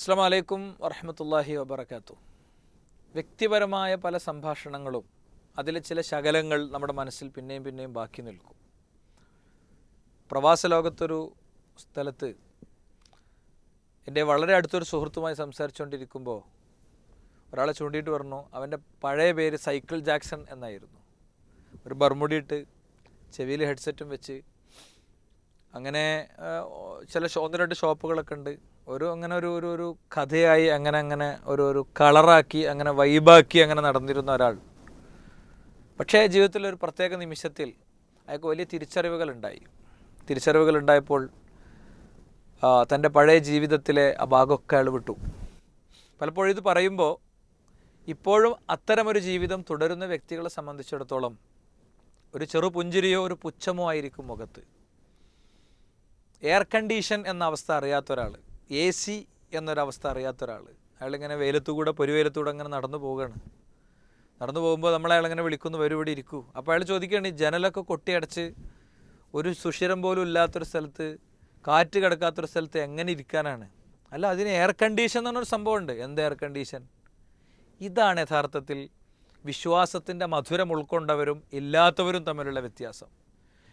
അസ്സാം വലൈക്കും വർഹമത്തല്ലാഹി വബർക്കാത്തു വ്യക്തിപരമായ പല സംഭാഷണങ്ങളും അതിൽ ചില ശകലങ്ങൾ നമ്മുടെ മനസ്സിൽ പിന്നെയും പിന്നെയും ബാക്കി നിൽക്കും. പ്രവാസ ലോകത്തൊരു സ്ഥലത്ത് എന്റെ വളരെ അടുത്തൊരു സുഹൃത്തുമായി സംസാരിച്ചുകൊണ്ടിരിക്കുമ്പോൾ ഒരാളെ ചൂണ്ടിയിട്ട് പറഞ്ഞു അവന്റെ പഴയ പേര് സൈക്കിൾ ജാക്സൺ എന്നായിരുന്നു. ഒരു ബർമുടിയിട്ട് ചെവിയിൽ ഹെഡ്സെറ്റും വെച്ച് അങ്ങനെ ചില ഒന്ന് രണ്ട് ഷോപ്പുകളൊക്കെ ഉണ്ട്. ഒരു അങ്ങനെ ഒരു ഒരു ഒരു കഥയായി അങ്ങനെ അങ്ങനെ ഒരു ഒരു കളറാക്കി അങ്ങനെ വൈബാക്കി അങ്ങനെ നടന്നിരുന്ന ഒരാൾ. പക്ഷേ ജീവിതത്തിൽ ഒരു പ്രത്യേക നിമിഷത്തിൽ അയാൾക്ക് വലിയ തിരിച്ചറിവുകൾ ഉണ്ടായി തിരിച്ചറിവുകൾ ഉണ്ടായപ്പോൾ തന്റെ പഴയ ജീവിതത്തിലെ ആ ഭാഗമൊക്കെ അയാൾ വിട്ടു. പലപ്പോഴും ഇത് പറയുമ്പോൾ ഇപ്പോഴും അത്തരമൊരു ജീവിതം തുടരുന്ന വ്യക്തികളെ സംബന്ധിച്ചിടത്തോളം ഒരു ചെറു പുഞ്ചിരിയോ ഒരു പുച്ഛമോ ആയിരിക്കും മുഖത്ത്. എയർ കണ്ടീഷൻ എന്ന അവസ്ഥ അറിയാത്ത ഒരാൾ എ സി എന്നൊരവസ്ഥ അറിയാത്ത ഒരാൾ അയാളിങ്ങനെ വെയിലത്തുകൂടെ പൊരുവേലത്തുകൂടെ അങ്ങനെ നടന്നു പോവുകയാണ്. നടന്നു പോകുമ്പോൾ നമ്മളെ അയാളിങ്ങനെ വിളിക്കുന്നു വരും ഇവിടെ ഇരിക്കൂ. അപ്പോൾ അയാൾ ചോദിക്കുകയാണ് ജനലൊക്കെ കൊട്ടിയടച്ച് ഒരു സുഷിരം പോലും ഇല്ലാത്തൊരു സ്ഥലത്ത് കാറ്റ് കിടക്കാത്തൊരു സ്ഥലത്ത് എങ്ങനെ ഇരിക്കാനാണ്? അല്ല അതിന് എയർ കണ്ടീഷൻ എന്ന് പറഞ്ഞൊരു സംഭവമുണ്ട്. എന്ത് എയർ കണ്ടീഷൻ? ഇതാണ് യഥാർത്ഥത്തിൽ വിശ്വാസത്തിന്റെ മധുരം ഉൾക്കൊണ്ടവരും ഇല്ലാത്തവരും തമ്മിലുള്ള വ്യത്യാസം.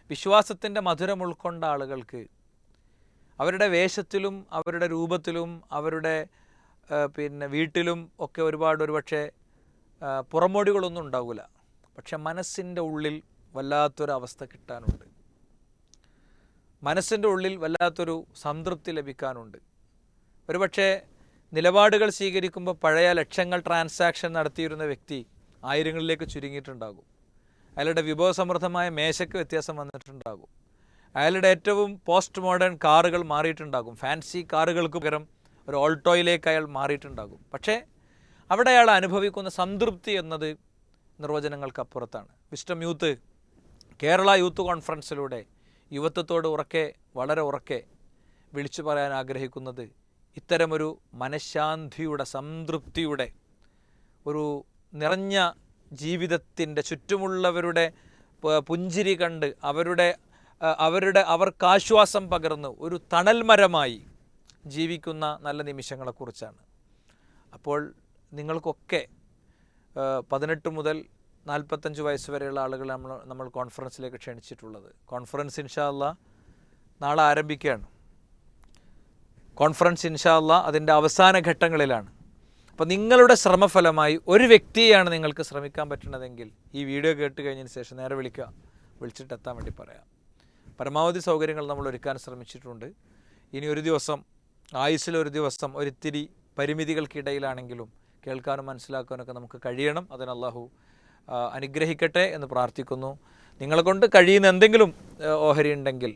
വിശ്വാസത്തിന്റെ മധുരം ഉൾക്കൊണ്ട ആളുകൾക്ക് അവരുടെ വേഷത്തിലും അവരുടെ രൂപത്തിലും അവരുടെ പിന്നെ വീട്ടിലും ഒക്കെ ഒരുപാട് ഒരുപക്ഷെ പുറമോടികളൊന്നും ഉണ്ടാവില്ല പക്ഷെ മനസ്സിന്റെ ഉള്ളിൽ വല്ലാത്തൊരു അവസ്ഥ കിട്ടാനുണ്ട്. മനസ്സിന്റെ ഉള്ളിൽ വല്ലാത്തൊരു സംതൃപ്തി ലഭിക്കാനുണ്ട്. ഒരുപക്ഷെ നിലപാടുകൾ സ്വീകരിക്കുമ്പോൾ പഴയ ലക്ഷങ്ങൾ ട്രാൻസാക്ഷൻ നടത്തിയിരുന്ന വ്യക്തി ആയിരങ്ങളിലേക്ക് ചുരുങ്ങിയിട്ടുണ്ടാകും. അയാളുടെ വിഭവസമൃദ്ധമായ മേശയ്ക്ക് വ്യത്യാസം വന്നിട്ടുണ്ടാകും. അയാളുടെ ഏറ്റവും പോസ്റ്റ് മോഡേൺ കാറുകൾ മാറിയിട്ടുണ്ടാകും. ഫാൻസി കാറുകൾക്ക് പകരം ഒരു ഓൾട്ടോയിലേക്ക് അയാൾ മാറിയിട്ടുണ്ടാകും. പക്ഷേ അവിടെ അയാൾ അനുഭവിക്കുന്ന സംതൃപ്തി എന്നത് നിർവചനങ്ങൾക്ക് അപ്പുറത്താണ് വിസ്റ്റം യൂത്ത് കേരള യൂത്ത് കോൺഫറൻസിലൂടെ യുവത്വത്തോട് ഉറക്കെ വളരെ ഉറക്കെ വിളിച്ചു പറയാൻ ആഗ്രഹിക്കുന്നത് ഇത്തരമൊരു മനഃശാന്തിയുടെ സംതൃപ്തിയുടെ ഒരു നിറഞ്ഞ ജീവിതത്തിന്റെ ചുറ്റുമുള്ളവരുടെ പുഞ്ചിരി കണ്ട് അവരുടെ അവരുടെ അവർക്ക് ആശ്വാസം പകർന്ന് ഒരു തണൽമരമായി ജീവിക്കുന്ന നല്ല നിമിഷങ്ങളെക്കുറിച്ചാണ്. അപ്പോൾ നിങ്ങൾക്കൊക്കെ പതിനെട്ട് മുതൽ നാൽപ്പത്തഞ്ച് വയസ്സ് വരെയുള്ള ആളുകൾ നമ്മൾ നമ്മൾ കോൺഫറൻസിലേക്ക് ക്ഷണിച്ചിട്ടുള്ളത്. കോൺഫറൻസ് ഇൻഷാല്ല നാളെ ആരംഭിക്കുകയാണ്. കോൺഫറൻസ് ഇൻഷാല്ല അതിന്റെ അവസാന ഘട്ടങ്ങളിലാണ്. അപ്പോൾ നിങ്ങളുടെ ശ്രമഫലമായി ഒരു വ്യക്തിയെയാണ് നിങ്ങൾക്ക് ശ്രമിക്കാൻ പറ്റണതെങ്കിൽ ഈ വീഡിയോ കേട്ട് കഴിഞ്ഞതിന് ശേഷം നേരെ വിളിക്കുക. വിളിച്ചിട്ട് എത്താൻ വേണ്ടി പറയാം. പരമാവധി സൗകര്യങ്ങൾ നമ്മൾ ഒരുക്കാൻ ശ്രമിച്ചിട്ടുണ്ട്. ഇനി ഒരു ദിവസം ആയുസ്സിലൊരു ദിവസം ഒരിത്തിരി പരിമിതികൾക്കിടയിലാണെങ്കിലും കേൾക്കാനും മനസ്സിലാക്കാനൊക്കെ നമുക്ക് കഴിയണം. അതിന് അള്ളാഹു അനുഗ്രഹിക്കട്ടെ എന്ന് പ്രാർത്ഥിക്കുന്നു. നിങ്ങളെ കൊണ്ട് കഴിയുന്ന എന്തെങ്കിലും ഓഹരി ഉണ്ടെങ്കിൽ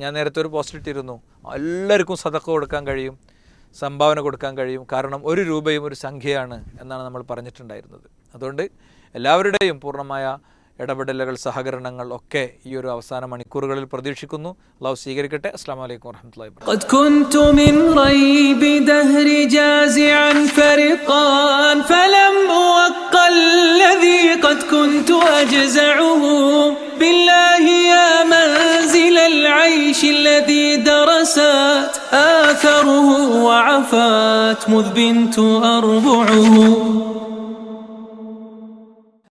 ഞാൻ നേരത്തെ ഒരു പോസ്റ്റ് ഇട്ടിരുന്നു. എല്ലാവർക്കും സതക്ക കൊടുക്കാൻ കഴിയും സംഭാവന കൊടുക്കാൻ കഴിയും. കാരണം ഒരു രൂപയും ഒരു സംഖ്യയാണ് എന്നാണ് നമ്മൾ പറഞ്ഞിട്ടുണ്ടായിരുന്നത്. അതുകൊണ്ട് എല്ലാവരുടെയും പൂർണമായ ഇടപെടലുകൾ സഹകരണങ്ങൾ ഒക്കെ ഈ ഒരു അവസാന മണിക്കൂറുകളിൽ പ്രതീക്ഷിക്കുന്നു അള്ളാഹു സ്വീകരിക്കട്ടെ അസ്സാം വലൈക്കും വർഹമത്തല്ലാ قد كنت من ريب دهر جازعا فرقان فلم أوقى الذي قد كنت أجزعه بالله يا منزل العيش الذي درست آثره وعفات مذ بنت أربعه